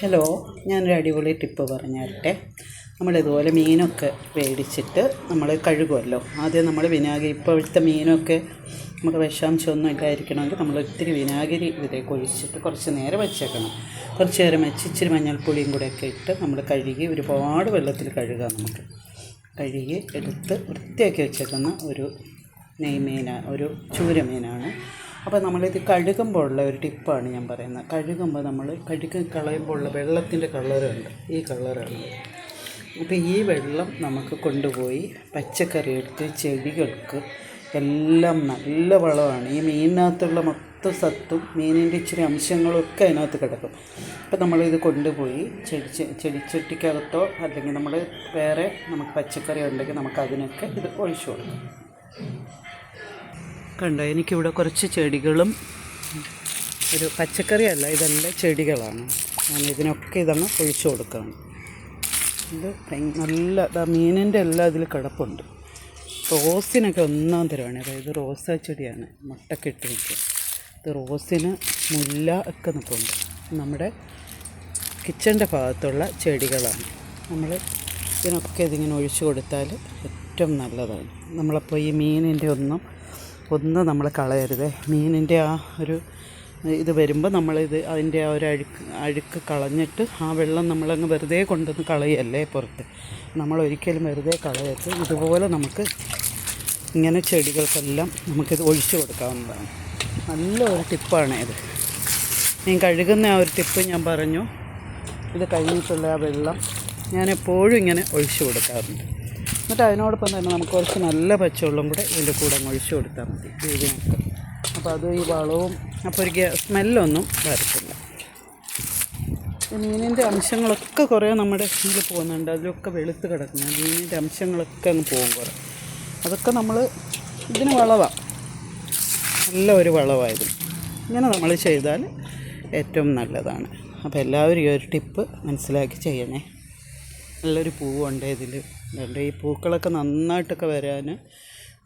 Hello ഞാനൊരു അടിപൊളി tip പറഞ്ഞു തരട്ടെ നമ്മളിതുപോലെ മീനൊക്കെ മേടിച്ചിട്ട് നമ്മൾ കഴുകുമല്ലോ ആദ്യം നമ്മൾ വിനാഗിരി ഇപ്പോഴത്തെ മീനൊക്കെ നമുക്ക് വിഷാംശമൊന്നും ഇല്ലായിരിക്കണമെങ്കിൽ നമ്മൾ ഒത്തിരി വിനാഗിരി ഇതിലേക്ക് ഒഴിച്ചിട്ട് കുറച്ച് നേരം വെച്ചേക്കണം. കുറച്ച് നേരം വെച്ച് ഇച്ചിരി മഞ്ഞൾപ്പൊടിയും കൂടെയൊക്കെ ഇട്ട് നമ്മൾ കഴുകി ഒരുപാട് വെള്ളത്തിൽ കഴുകാം നമുക്ക്. കഴുകി എടുത്ത് വൃത്തിയാക്കി വെച്ചേക്കുന്ന ഒരു നെയ്മീന ഒരു ചൂരമീനാണ്. അപ്പോൾ നമ്മളിത് കഴുകുമ്പോൾ ഉള്ള ഒരു ടിപ്പാണ് ഞാൻ പറയുന്നത്. കഴുകുമ്പോൾ നമ്മൾ കഴുകി കളയുമ്പോൾ ഉള്ള വെള്ളത്തിന്റെ കളറുണ്ട് ഈ കളറാണ് അപ്പോൾ ഈ വെള്ളം നമുക്ക് കൊണ്ടുപോയി പച്ചക്കറി എടുത്ത് ചെടികൾക്ക് എല്ലാം നല്ല വളമാണ്. ഈ മീനിനകത്തുള്ള മൊത്തം സത്തും മീനിന്റെ ഇച്ചിരി അംശങ്ങളൊക്കെ അതിനകത്ത് കിടക്കും. അപ്പോൾ നമ്മളിത് കൊണ്ടുപോയി ചെടി ചെടിച്ചട്ടിക്കകത്തോ അല്ലെങ്കിൽ നമ്മൾ വേറെ നമുക്ക് പച്ചക്കറി ഉണ്ടെങ്കിൽ നമുക്ക് അതിനൊക്കെ ഇത് ഒഴിച്ചു കൊടുക്കാം. കണ്ടോ എനിക്കിവിടെ കുറച്ച് ചെടികളും ഒരു പച്ചക്കറിയല്ല ഇതെല്ലാം ചെടികളാണ്. ഞാൻ ഇതിനൊക്കെ ഇതങ്ങ് ഒഴിച്ചു കൊടുക്കുകയാണ്. ഇത് നല്ല മീനിന്റെ എല്ലാം ഇതിൽ കിടപ്പുണ്ട്. റോസിനൊക്കെ ഒന്നാം തരമാണ് അതായത് റോസാ ചെടിയാണ് മുട്ടൊക്കെ ഇട്ട് നിൽക്കുക. ഇത് റോസിന് മുല്ല ഒക്കെ നിൽക്കുന്നുണ്ട് നമ്മുടെ കിച്ചന്റെ ഭാഗത്തുള്ള ചെടികളാണ്. നമ്മൾ ഇതിനൊക്കെ ഇതിങ്ങനെ ഒഴിച്ചു കൊടുത്താൽ ഏറ്റവും നല്ലതാണ്. നമ്മളപ്പോൾ ഈ മീനിന്റെ ഒന്നും ഒന്നും നമ്മൾ കളയരുത്. മീനിന്റെ ആ ഒരു ഇത് വരുമ്പോൾ നമ്മളിത് അതിന്റെ ആ ഒരു അഴുക്ക് അഴുക്ക് കളഞ്ഞിട്ട് ആ വെള്ളം നമ്മളങ്ങ് വെറുതെ കൊണ്ടുവന്ന് കളയല്ലേ പുറത്ത്. നമ്മൾ ഒരിക്കലും വെറുതെ കളയരുത്. ഇതുപോലെ നമുക്ക് ഇങ്ങനെ ചെടികൾക്കെല്ലാം നമുക്കിത് ഒഴിച്ചു കൊടുക്കാവുന്നതാണ്. നല്ല ഒരു ടിപ്പാണ് ഇത്. ഞാൻ കഴുകുന്ന ആ ഒരു ടിപ്പ് ഞാൻ പറഞ്ഞു. ഇത് കഴിഞ്ഞിട്ടുള്ള ആ വെള്ളം ഞാൻ എപ്പോഴും ഇങ്ങനെ ഒഴിച്ചു കൊടുക്കാറുണ്ട്. എന്നിട്ട് അതിനോടൊപ്പം തന്നെ നമുക്ക് കുറച്ച് നല്ല പച്ചവെള്ളം കൂടെ ഇതിന്റെ കൂടെ ഒഴിച്ചു കൊടുത്താൽ മതി. ഇതിനൊക്കെ അപ്പോൾ അത് ഈ വളവും അപ്പോൾ ഒരു സ്മെല്ലൊന്നും വരത്തില്ല. മീനിന്റെ അംശങ്ങളൊക്കെ കുറേ നമ്മുടെ ഇതിൽ പോകുന്നുണ്ട്. അതിലൊക്കെ വെളുത്ത് കിടക്കുന്നു മീനിന്റെ അംശങ്ങളൊക്കെ അങ്ങ് പോകും കുറേ. അതൊക്കെ നമ്മൾ ഇതിന് വളവാണ് നല്ല ഒരു വളമായത് ഇങ്ങനെ നമ്മൾ ചെയ്താൽ ഏറ്റവും നല്ലതാണ്. അപ്പോൾ എല്ലാവരും ഈ ഒരു ടിപ്പ് മനസ്സിലാക്കി ചെയ്യണേ. നല്ലൊരു പൂവുണ്ട് ഇതിൽ. അതുകൊണ്ട് ഈ പൂക്കളൊക്കെ നന്നായിട്ടൊക്കെ വരാൻ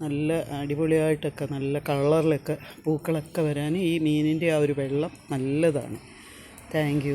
നല്ല അടിപൊളിയായിട്ടൊക്കെ നല്ല കളറിലൊക്കെ പൂക്കളൊക്കെ വരാൻ ഈ മീനിന്റെ ആ ഒരു വെള്ളം നല്ലതാണ്. താങ്ക്